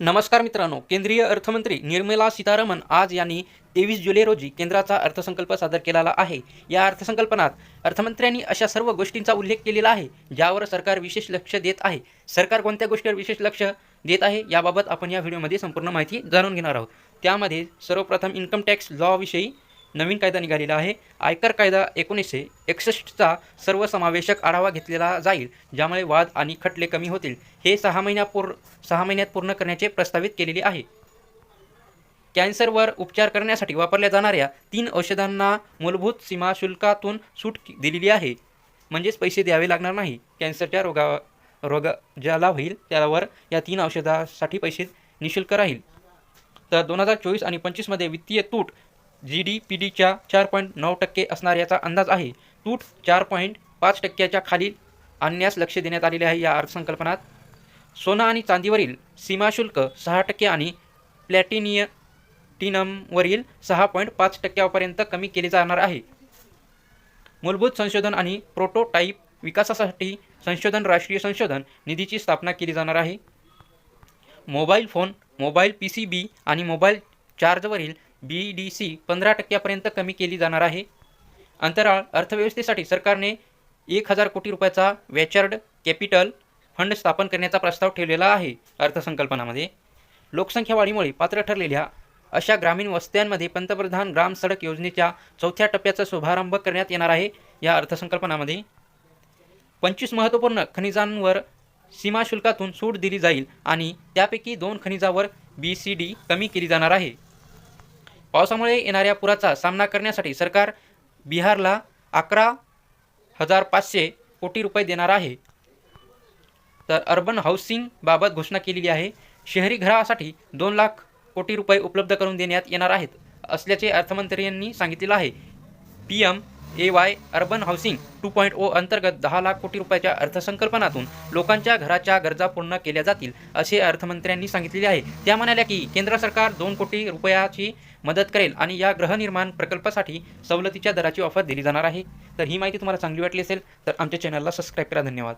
नमस्कार मित्रांनो केंद्रीय अर्थमंत्री निर्मला सीतारामन आज यांनी तेवीस जुलै रोजी केंद्राचा अर्थसंकल्प सादर केलेला आहे. या अर्थसंकल्पनात अर्थमंत्र्यांनी अशा सर्व गोष्टींचा उल्लेख केलेला आहे ज्यावर सरकार विशेष लक्ष देत आहे. सरकार कोणत्या गोष्टीवर विशेष लक्ष देत आहे याबाबत आपण या व्हिडिओमध्ये संपूर्ण माहिती जाणून घेणार आहोत. त्यामध्ये सर्वप्रथम इन्कम टॅक्स लॉविषयी नवीन कायदा निघालेला आहे. आयकर कायदा एकोणीसशे एकसष्टचा सर्वसमावेशक आढावा घेतलेला जाईल ज्यामुळे वाद आणि खटले कमी होतील. हे सहा महिन्यापूर सहा महिन्यात पूर्ण करण्याचे प्रस्तावित केलेले आहे. कॅन्सरवर उपचार करण्यासाठी वापरल्या जाणाऱ्या तीन औषधांना मूलभूत सीमा शुल्कातून सूट दिलेली आहे. म्हणजेच पैसे द्यावे लागणार नाही. कॅन्सरच्या रोगा रोग ज्याला होईल त्यावर या तीन औषधासाठी पैसे निशुल्क राहील. तर दोन हजार चोवीस आणि पंचवीसमध्ये वित्तीय तूट जी डी पी डीच्या चार पॉईंट नऊ टक्के असणार याचा अंदाज आहे. तूट चार पॉईंट पाच टक्क्याच्या खाली आणण्यास लक्ष देण्यात आलेले आहे या अर्थसंकल्पनात. सोनं आणि चांदीवरील सीमाशुल्क सहा टक्के आणि प्लॅटिनिय टिनमवरील सहा पॉईंट पाच टक्क्यापर्यंत कमी केले जाणार आहे. मूलभूत संशोधन आणि प्रोटोटाईप विकासासाठी संशोधन राष्ट्रीय संशोधन निधीची स्थापना केली जाणार आहे. Mobile phone mobile P C B आणि मोबाईल चार्जवरील बी डी सी पंधरा टक्क्यापर्यंत कमी केली जाणार आहे. अंतराळ अर्थव्यवस्थेसाठी सरकारने एक हजार कोटी रुपयाचा वेचर्ड कॅपिटल फंड स्थापन करण्याचा प्रस्ताव ठेवलेला आहे अर्थसंकल्पनामध्ये. लोकसंख्या वाढीमुळे पात्र ठरलेल्या अशा ग्रामीण वस्त्यांमध्ये पंतप्रधान ग्राम सडक योजनेच्या चौथ्या टप्प्याचा शुभारंभ करण्यात येणार आहे या अर्थसंकल्पनामध्ये. पंचवीस महत्त्वपूर्ण खनिजांवर सीमाशुल्कातून सूट दिली जाईल आणि त्यापैकी दोन खनिजावर बी सी डी कमी केली जाणार आहे. पावसामुळे येणाऱ्या पुराचा सामना करण्यासाठी सरकार बिहारला अकरा हजार पाचशे कोटी रुपये देणार आहे. तर अर्बन हाऊसिंगबाबत घोषणा केलेली आहे. शहरी घरासाठी दोन लाख कोटी रुपये उपलब्ध करून देण्यात येणार आहेत असल्याचे अर्थमंत्र्यांनी सांगितलेलं आहे. P M A Y urban housing two point O अंतर्गत दहा लाख कोटी रुपयाच्या अर्थसंकल्पनातून लोकांच्या घराच्या गरजा पूर्ण केल्या जातील असे अर्थमंत्र्यांनी सांगितलेले आहे. त्या म्हणाल्या की केंद्र सरकार दोन कोटी रुपयाची मदत करेल आणि या गृहनिर्माण प्रकल्पासाठी सवलतीच्या दराची ऑफर दिली जाणार आहे. तर ही माहिती तुम्हाला चांगली वाटली असेल तर आमच्या चॅनलला सबस्क्राईब करा. धन्यवाद.